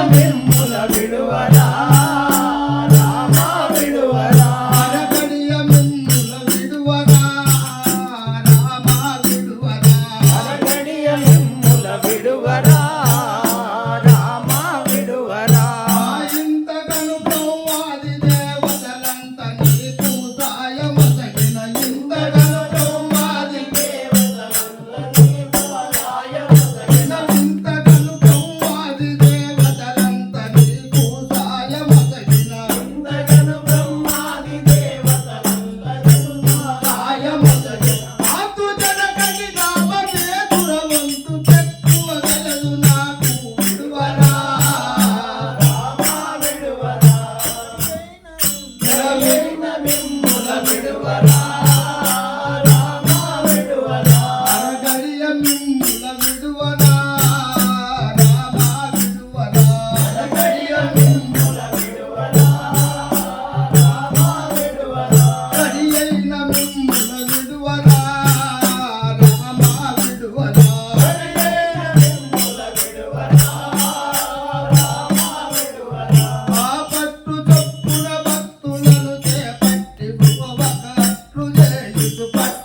అయిన విడువర? with the butt.